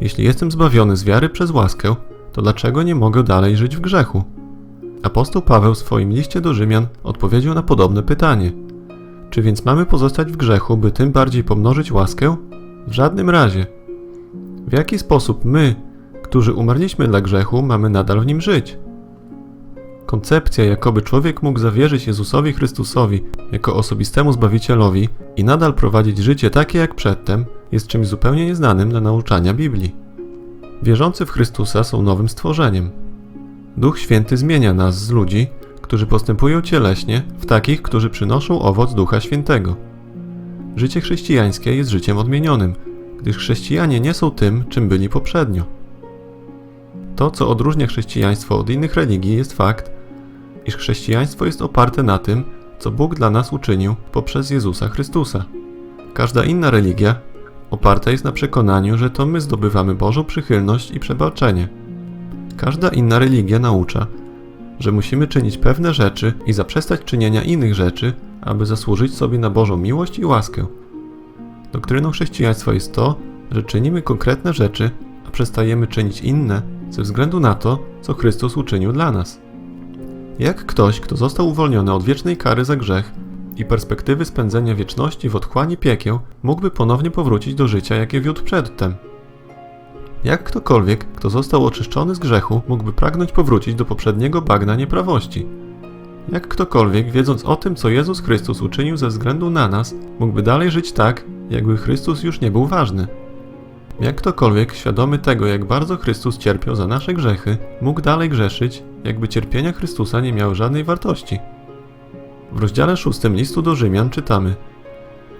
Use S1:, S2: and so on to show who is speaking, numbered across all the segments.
S1: Jeśli jestem zbawiony z wiary przez łaskę, to dlaczego nie mogę dalej żyć w grzechu? Apostoł Paweł w swoim liście do Rzymian odpowiedział na podobne pytanie. Czy więc mamy pozostać w grzechu, by tym bardziej pomnożyć łaskę? W żadnym razie. W jaki sposób my, którzy umarliśmy dla grzechu, mamy nadal w nim żyć? Koncepcja, jakoby człowiek mógł zawierzyć Jezusowi Chrystusowi jako osobistemu Zbawicielowi i nadal prowadzić życie takie jak przedtem, jest czymś zupełnie nieznanym dla nauczania Biblii. Wierzący w Chrystusa są nowym stworzeniem. Duch Święty zmienia nas z ludzi, którzy postępują cieleśnie, w takich, którzy przynoszą owoc Ducha Świętego. Życie chrześcijańskie jest życiem odmienionym, gdyż chrześcijanie nie są tym, czym byli poprzednio. To, co odróżnia chrześcijaństwo od innych religii, jest fakt, iż chrześcijaństwo jest oparte na tym, co Bóg dla nas uczynił poprzez Jezusa Chrystusa. Każda inna religia oparta jest na przekonaniu, że to my zdobywamy Bożą przychylność i przebaczenie. Każda inna religia naucza, że musimy czynić pewne rzeczy i zaprzestać czynienia innych rzeczy, aby zasłużyć sobie na Bożą miłość i łaskę. Doktryną chrześcijaństwa jest to, że czynimy konkretne rzeczy, a przestajemy czynić inne ze względu na to, co Chrystus uczynił dla nas. Jak ktoś, kto został uwolniony od wiecznej kary za grzech i perspektywy spędzenia wieczności w otchłani piekieł, mógłby ponownie powrócić do życia, jakie wiódł przedtem? Jak ktokolwiek, kto został oczyszczony z grzechu, mógłby pragnąć powrócić do poprzedniego bagna nieprawości? Jak ktokolwiek, wiedząc o tym, co Jezus Chrystus uczynił ze względu na nas, mógłby dalej żyć tak, jakby Chrystus już nie był ważny? Jak ktokolwiek, świadomy tego, jak bardzo Chrystus cierpiał za nasze grzechy, mógł dalej grzeszyć, jakby cierpienia Chrystusa nie miały żadnej wartości? W rozdziale szóstym listu do Rzymian czytamy: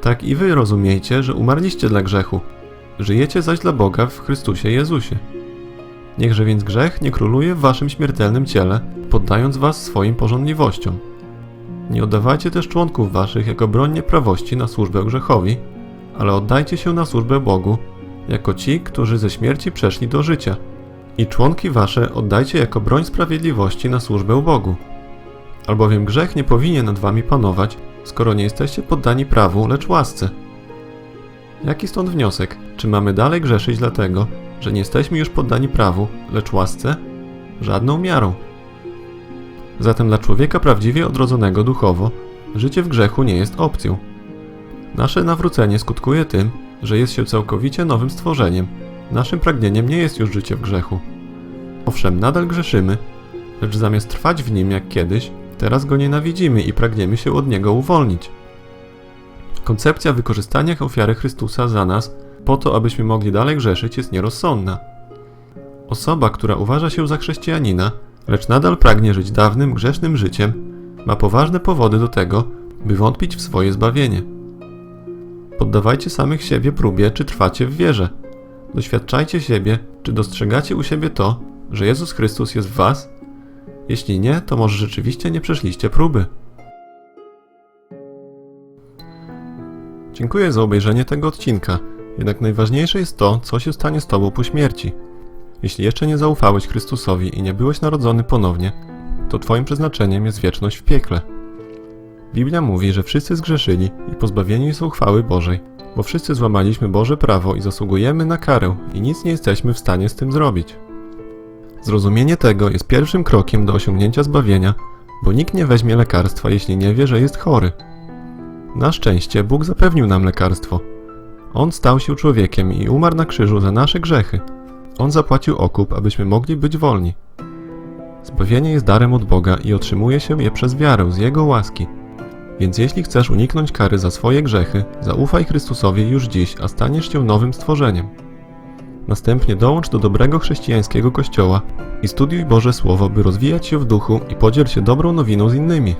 S1: Tak i wy rozumiejcie, że umarliście dla grzechu, żyjecie zaś dla Boga w Chrystusie Jezusie. Niechże więc grzech nie króluje w waszym śmiertelnym ciele, poddając was swoim porządliwościom. Nie oddawajcie też członków waszych jako broń nieprawości na służbę grzechowi, ale oddajcie się na służbę Bogu, jako ci, którzy ze śmierci przeszli do życia. I członki wasze oddajcie jako broń sprawiedliwości na służbę Bogu. Albowiem grzech nie powinien nad wami panować, skoro nie jesteście poddani prawu, lecz łasce. Jaki stąd wniosek? Czy mamy dalej grzeszyć dlatego, że nie jesteśmy już poddani prawu, lecz łasce? Żadną miarą. Zatem dla człowieka prawdziwie odrodzonego duchowo, życie w grzechu nie jest opcją. Nasze nawrócenie skutkuje tym, że jest się całkowicie nowym stworzeniem. Naszym pragnieniem nie jest już życie w grzechu. Owszem, nadal grzeszymy, lecz zamiast trwać w nim jak kiedyś, teraz go nienawidzimy i pragniemy się od niego uwolnić. Koncepcja wykorzystania ofiary Chrystusa za nas po to, abyśmy mogli dalej grzeszyć, jest nierozsądna. Osoba, która uważa się za chrześcijanina, lecz nadal pragnie żyć dawnym, grzesznym życiem, ma poważne powody do tego, by wątpić w swoje zbawienie. Poddawajcie samych siebie próbie, czy trwacie w wierze. Doświadczajcie siebie, czy dostrzegacie u siebie to, że Jezus Chrystus jest w Was? Jeśli nie, to może rzeczywiście nie przeszliście próby. Dziękuję za obejrzenie tego odcinka, jednak najważniejsze jest to, co się stanie z Tobą po śmierci. Jeśli jeszcze nie zaufałeś Chrystusowi i nie byłeś narodzony ponownie, to Twoim przeznaczeniem jest wieczność w piekle. Biblia mówi, że wszyscy zgrzeszyli i pozbawieni są chwały Bożej, bo wszyscy złamaliśmy Boże prawo i zasługujemy na karę i nic nie jesteśmy w stanie z tym zrobić. Zrozumienie tego jest pierwszym krokiem do osiągnięcia zbawienia, bo nikt nie weźmie lekarstwa, jeśli nie wie, że jest chory. Na szczęście Bóg zapewnił nam lekarstwo. On stał się człowiekiem i umarł na krzyżu za nasze grzechy. On zapłacił okup, abyśmy mogli być wolni. Zbawienie jest darem od Boga i otrzymuje się je przez wiarę z Jego łaski. Więc jeśli chcesz uniknąć kary za swoje grzechy, zaufaj Chrystusowi już dziś, a staniesz się nowym stworzeniem. Następnie dołącz do dobrego chrześcijańskiego kościoła i studiuj Boże Słowo, by rozwijać się w duchu i podziel się dobrą nowiną z innymi.